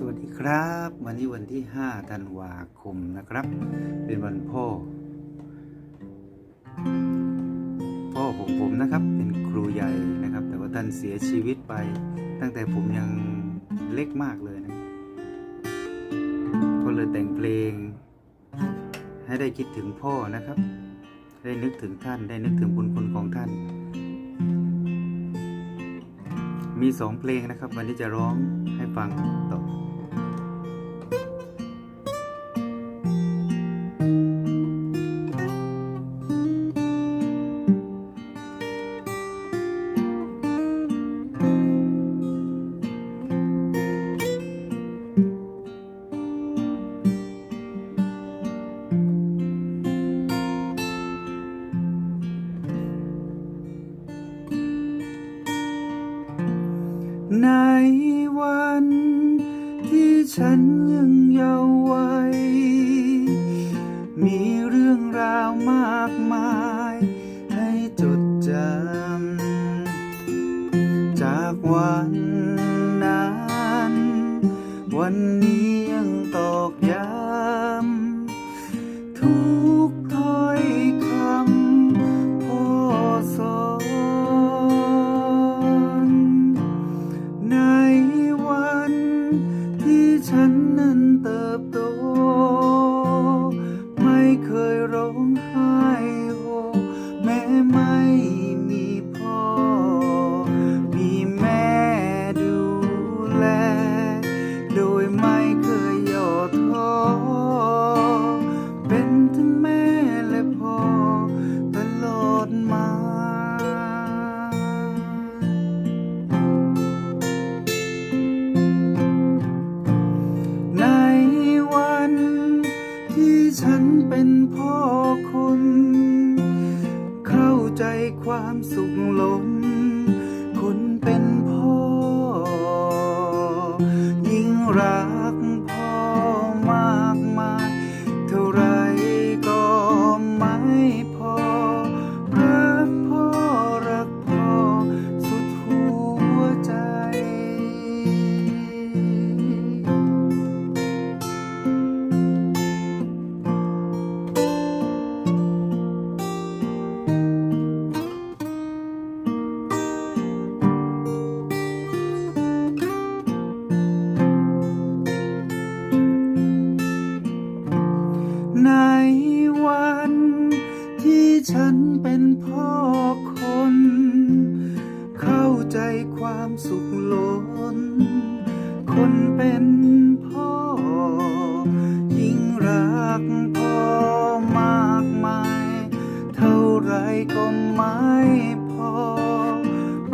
สวัสดีครับ วันนี้วันที่ 5 ธันวาคมนะครับ เป็นวันพ่อ พ่อของผมนะครับ เป็นครูใหญ่นะครับ แต่ว่าท่านเสียชีวิตไป ตั้งแต่ผมยังเล็กมากเลยนะก็เลยแต่งเพลง ให้ได้คิดถึงพ่อนะครับ ได้นึกถึงท่านได้นึกถึงบุญคุณของท่าน มีสองเพลงนะครับ วันนี้จะร้องให้ฟังต่อ ในวัน ที่ฉันยังเยาว์วัยมีเรื่องราวมากมาย ให้จดจำจากวันนั้น วันนี้ยัง ความสุขล้น ความสุขล้น คนเป็นพ่อ ยิ่งรักพ่อมากมาย เท่าไรก็ไม่พอ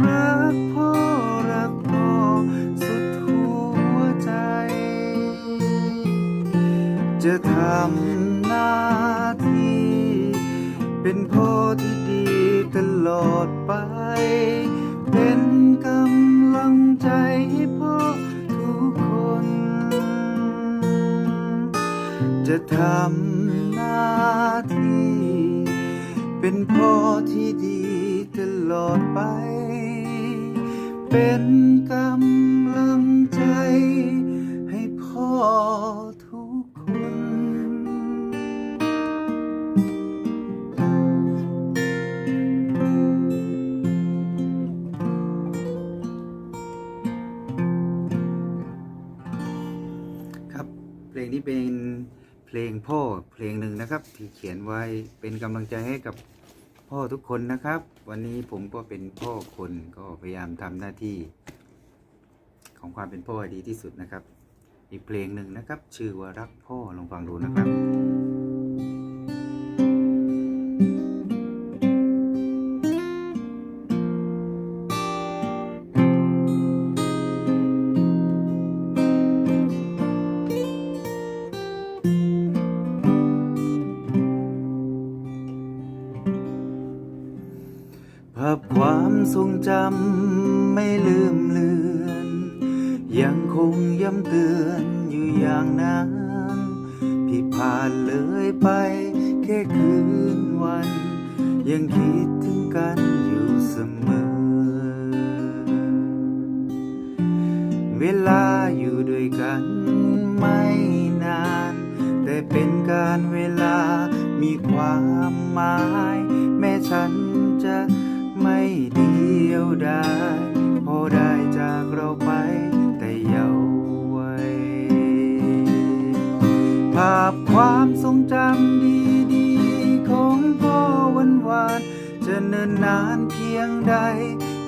รักพ่อ รักพ่อ สุดหัวใจ จะทำหน้าที่ เป็นพ่อที่ดีตลอดไป กำลังใจให้พ่อทุกคน จะทำหน้าที่ เป็นพ่อที่ดีตลอดไป เป็นกำลังใจให้พ่อ นะครับ ที่เขียนไว้เป็นกำลังใจให้กับพ่อทุกคนนะครับ วันนี้ผมก็เป็นพ่อคนก็พยายามทำหน้าที่ ของความเป็นพ่อให้ดีที่สุดนะครับ อีกเพลงหนึ่งนะครับ ชื่อว่ารักพ่อลองฟังดูนะครับ ทรงจำไม่ลืมเลือน ยังคงย้ำเตือนอยู่อย่างนั้นพี่ผ่านเลยไปแค่คืนวัน ยังคิดถึงกันอยู่เสมอ เวลาอยู่ด้วยกันไม่นาน แต่เป็นการเวลามีความหมาย แม้ฉัน เดียวดายพอได้จากเราไปแต่เยาว์วัยภาพความทรงจำดีๆ ของพ่อวันวานๆจะเนิ่นนานเพียงใด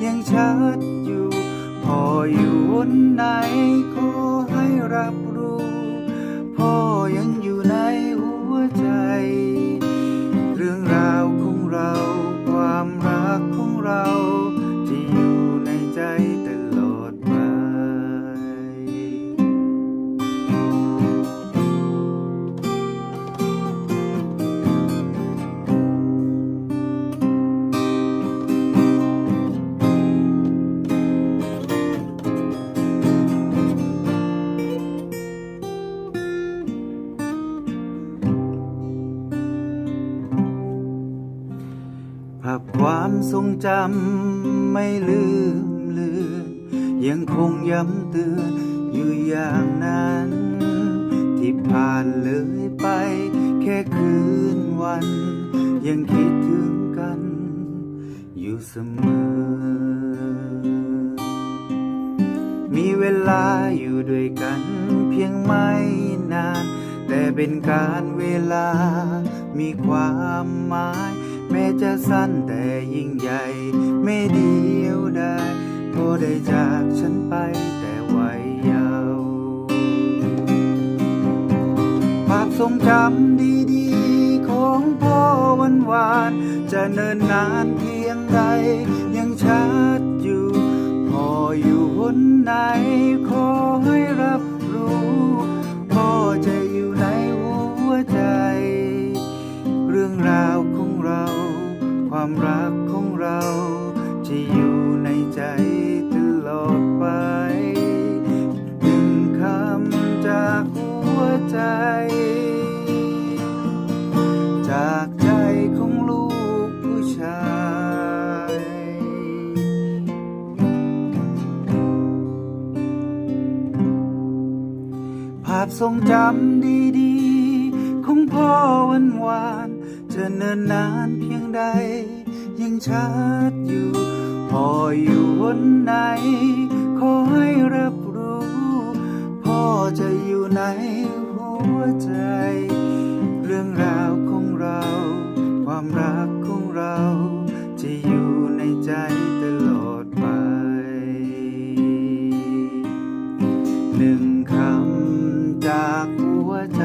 ยังชัดอยู่พ่ออยู่หนไหนขอให้รับรู้พ่อยัง ทรงจำไม่ลืมเลือนยังคงย้ำเตือนอยู่อย่างนั้น ที่ผ่านเลยไปแค่คืนวัน ยังคิดถึงกัน อยู่เสมอ มีเวลาอยู่ด้วยกันเพียงไม่นาน แต่เป็นการเวลามีความหมาย แม้จะสั้นแต่ยิ่งใหญ่ ไม่เดียวได้พอได้จากฉันไปแต่วัยเยาวภาพทรงจำดีๆ ของพ่อวันวาน จะเนินนานเพียงใด ยังชัดอยู่พออยู่หนไหนขอให้รับรู้พ่อจะอยู่ในหัวใจ เรื่องราว ความรักของเราจะอยู่ในใจตลอดไปหนึ่งคำจากหัวใจ จากใจของลูกผู้ชาย ภาพทรงจำดีๆ ของพ่อวันวาน จะเนินนานเพียงใด ยังชัดอยู่พ่ออยู่หนไหน ขอให้รับรู้ พ่อจะอยู่ในหัวใจ เรื่องราวของเรา ความรักของเรา จะอยู่ในใจตลอดไป หนึ่งคำจากหัวใจ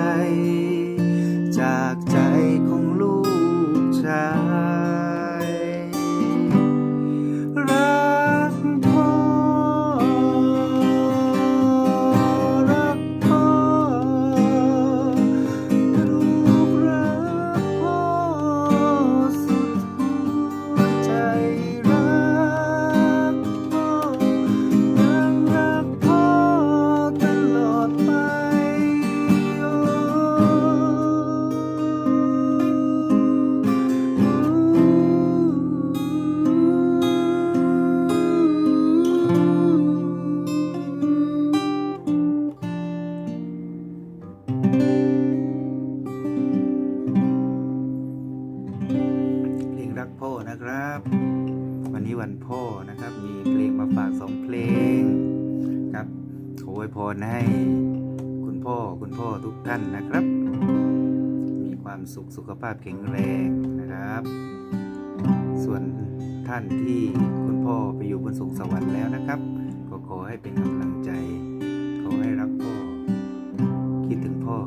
จากใจ วันนี้วันพ่อนะครับ มีเพลงมาฝากสองเพลงครับขออวยพรให้ คุณพ่อคุณพ่อทุกท่านนะครับ มีความสุขสุขภาพแข็งแรงนะครับ ส่วนท่านที่คุณพ่อไปอยู่บนสงสวรรค์แล้วนะครับ ก็ขอให้เป็นกำลังใจ ขอให้รักพ่อ คิดถึงพ่อ